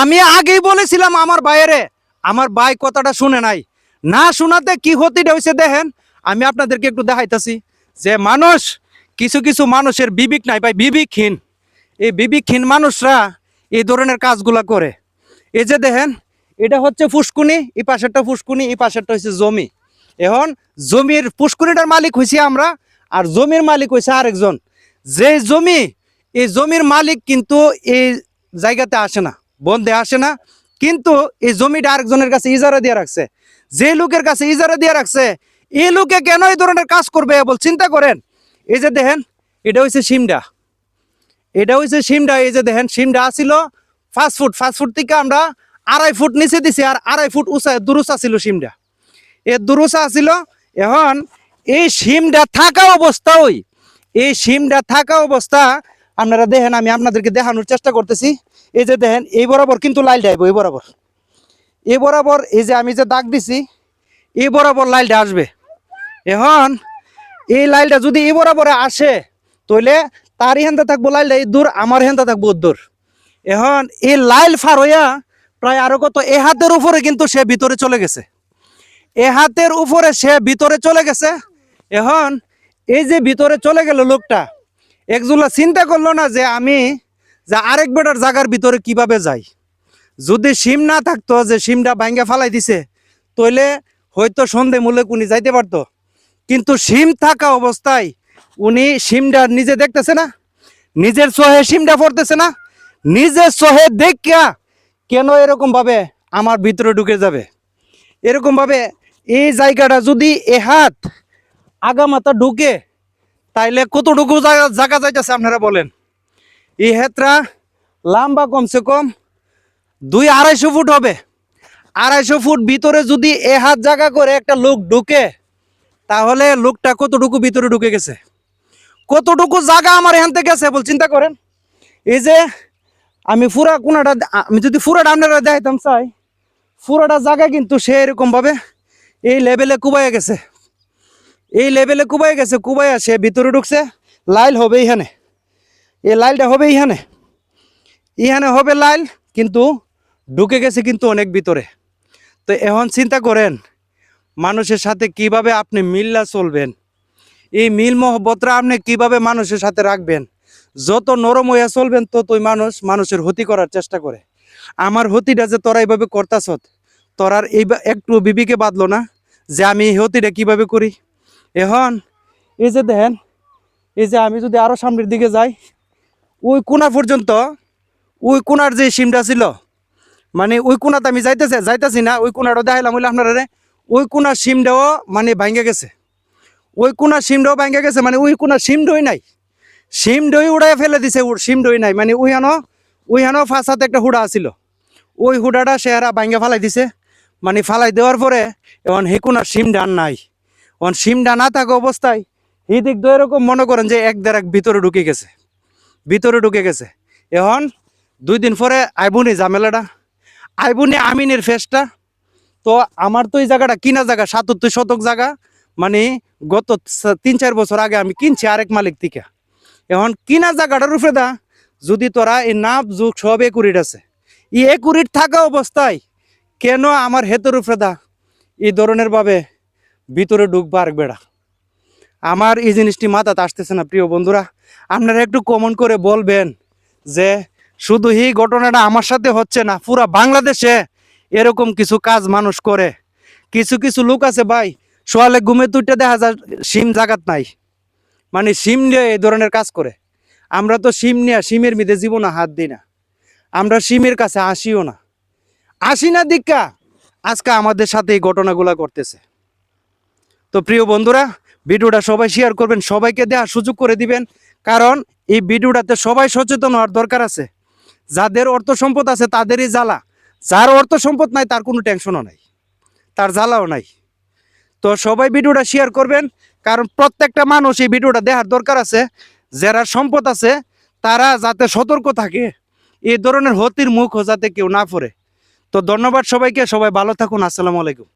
আমি আগেই বলেছিলাম আমার বাইরে আমার ভাই কথাটা শুনে নাই। না শোনাতে কি হতিটা হয়েছে দেখেন, আমি আপনাদেরকে একটু দেখাইতাছি। যে মানুষ, কিছু কিছু মানুষের বিবেক নাই ভাই, বিবেকহীন। এই বিবেকহীন মানুষরা এই ধরনের কাজগুলা করে। এই যে দেখেন, এটা হচ্ছে ফুসকুনি, এই পাশেরটা ফুসকুনি, এই পাশেরটা হচ্ছে জমি। এখন জমির পুষ্কুনিটার মালিক হয়েছি আমরা, আর জমির মালিক হয়েছে আরেকজন। যে জমি, এই জমির মালিক কিন্তু এই জায়গাতে আসে না। বন্ধে আসে না। কিন্তু এই জমিটা আরেকজনের কাছে ইজারা দিয়ে রাখছে। যে লোকের কাছে ইজারা দিয়ে রাখছে এই লোকে কেন এই ধরনের কাজ করবে বল চিন্তা করেন। এই যে দেখেন, এটা হচ্ছে সিমডা। এটা হচ্ছে সিমডা, এই যে দেখেন, সিমডা আসিল ফাস্ট ফুট। ফাস্ট ফুট থেকে আমরা আড়াই ফুট নিচে দিছি আর আড়াই ফুট উঁচা দুরুসা ছিল সিমডা। এ দুরুসা ছিল, এখন এই সিমটা থাকা অবস্থা ওই এই সিমটা থাকা অবস্থা আপনারা দেখেন, আমি আপনাদেরকে দেখানোর চেষ্টা করতেছি। এই যে দেখেন, এই বরাবর কিন্তু লাইল যাইব এই বরাবর। এই বরাবর, এই যে আমি যে দাগ দিছি, এই বরাবর লাইলটা আসবে। এখন, এই লাইলটা যদি এই বরাবরে আসে, তাহলে তার হেনতে থাকব লাইলটা এই দূর, আমার হেনতে থাকব দূর। এখন, এই লাইল ফার হইয়া প্রায় আরও কত, এ হাতের উপরে কিন্তু সে ভিতরে চলে গেছে। এ হাতের উপরে সে ভিতরে চলে গেছে। এখন, এই যে ভিতরে চলে গেল লোকটা একজুলা চিন্তা করল না যে আমি যে আরেক বেটার জায়গার ভিতরে কীভাবে যাই। যদি সিম না থাকতো, যে সিমটা ভাঙ্গা ফালাই দিছে, তইলে হয়তো সন্ধে মূলে উনি যাইতে পারতো। কিন্তু সিম থাকা অবস্থায় উনি সিমটা নিজে দেখতেছে না, নিজের সহে সিমটা পড়তেছে না, নিজের সহে দেখা কেন এরকম ভাবে আমার ভিতরে ঢুকে যাবে? এরকম ভাবে এই জায়গাটা যদি এ হাত আগামাতা ঢুকে তাইলে কতটুকু জায়গা যাইতেছে আপনারা বলেন? এই হেতরা লম্বা কমসে কম দুই আড়াইশো ফুট হবে। আড়াইশো ফুট ভিতরে যদি এ হাত জায়গা করে একটা লোক ঢুকে, তাহলে লোকটা কতটুকু ভিতরে ঢুকে গেছে? কতটুকু জায়গা আমার এখান থেকে গেছে বল চিন্তা করেন। এই যে আমি পুরা কোনাটা আমি যদি পুরাটা আপনারা দেখাইতাম, চাই। ফুরাটা জায়গা কিন্তু সে এরকম ভাবে এই লেভেলে কুবাইয়া গেছে। এই লেভেলে কুবাই গেছে কুবাইয়া সে ভিতরে ঢুকছে, লাইল হবে এইখানে এই লাইলটা হবে এইখানে ইহানে হবে লাইল, কিন্তু ঢুকে গেছে কিন্তু অনেক ভিতরে। তো এখন চিন্তা করেন, মানুষের সাথে কীভাবে আপনি মিল্লা চলবেন? এই মিল মহব্বতরা আপনি কীভাবে মানুষের সাথে রাখবেন? যত নরম হইয়া চলবেন, ততই মানুষ মানুষের হতি করার চেষ্টা করে। আমার হতিটা যে তোরা এইভাবে করতাছত, তোরার এই একটু বিবিকে বাঁধলো না যে আমি এই হতিটা কীভাবে করি? এখন, এই যে দেখেন, এই যে আমি যদি আরও সামনের দিকে যাই, ওই কোনা পর্যন্ত, ওই কোনার যে সিমটা ছিল মানে ওই কোনাতে আমি যাইতেছে যাইতেছি না, ওই কোনাটা দেখাইলাম হইলে আপনারা ওই কোনার সিমটাও মানে ভাঙ্গে গেছে। ওই কোনার সিমটাও ভাঙ্গে গেছে মানে ওই কোনার সিমডই নাই। সিমডই উড়াই ফেলে দিছে সিমডই নাই। মানে ওইখানো ওইখানো ফাঁসাতে একটা হুড়া আছিল। ওই হুড়াটা সেহারা ভাঙ্গে ফালাই দিছে। মানে ফালাই দেওয়ার পরে এখন হে কোনার সিমটা আর নাই। এখন সিমটা না থাকা অবস্থায় এই দিক দিয়ে এরকম মনে করেন যে এক দেড় এক ভিতরে ঢুকে গেছে। ভিতরে ঢুকে গেছে। এখন দুই দিন পরে আইবুনি ঝামেলাটা, আইবুনি আমিনের ফেসটা। তো আমার তো এই জায়গাটা কিনা জায়গা, সাতাত্তর শতক জায়গা। মানে গত তিন চার বছর আগে আমি কিনছি আরেক মালিক থেকে। এখন কিনা জায়গাটার উপরে দা, যদি তোরা এই নাপ যুগ সব একুরিট আছে। এই একুরিট থাকা অবস্থায় কেন আমার হেতের উপরে দা? এই ধরনের ভাবে ভিতরে ঢুকবা আর বেড়া। আমার এই জিনিসটি মাথাতে আসতেছে না, প্রিয় বন্ধুরা। আপনারা একটু কমন করে বলবেন যে, শুধু এই ঘটনাটা আমার সাথে হচ্ছে না, পুরা বাংলাদেশে এরকম কিছু কাজ মানুষ করে। কিছু কিছু লোক আছে ভাই, সোয়ালে ঘুমে তুইটা দেখা যায় সিম জাগাত নাই। মানে সিম নিয়ে এই ধরনের কাজ করে। আমরা তো সিম নিয়ে সিমের মিদে জীবনে হাত দিই না। আমরা সিমের কাছে আসিও না। আসি না দীক্ষা। আজকে আমাদের সাথে এই ঘটনাগুলা করতেছে তো প্রিয় বন্ধুরা, ভিডিওটা সবাই শেয়ার করবেন, সবাইকে দেওয়ার সুযোগ করে দিবেন। কারণ এই ভিডিওটাতে সবাই সচেতন হওয়ার দরকার আছে। যাদের অর্থ সম্পদ আছে তাদেরই জ্বালা। যার অর্থ সম্পদ নাই, তার কোনো টেনশনও নাই। তার জ্বালাও নাই। তো সবাই ভিডিওটা শেয়ার করবেন। কারণ প্রত্যেকটা মানুষ এই ভিডিওটা দেখার দরকার আছে। যারা সম্পদ আছে, তারা যাতে সতর্ক থাকে। এই ধরনের হতির মুখও যাতে কেউ না পড়ে তো ধন্যবাদ সবাইকে। সবাই ভালো থাকুন। আসসালামু আলাইকুম।